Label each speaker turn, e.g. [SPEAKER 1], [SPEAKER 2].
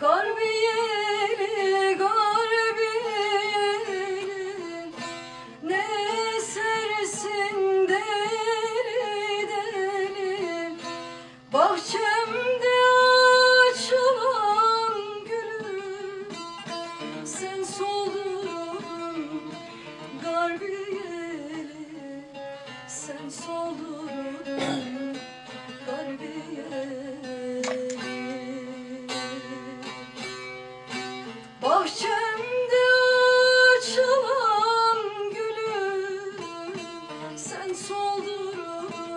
[SPEAKER 1] Garbiyeli, garbiyeli Ne sersin deli deli. Bahçemde açılan gülüm Sen soldun garbiyeli Sen soldun Bahçemde açılan gülü sen solduran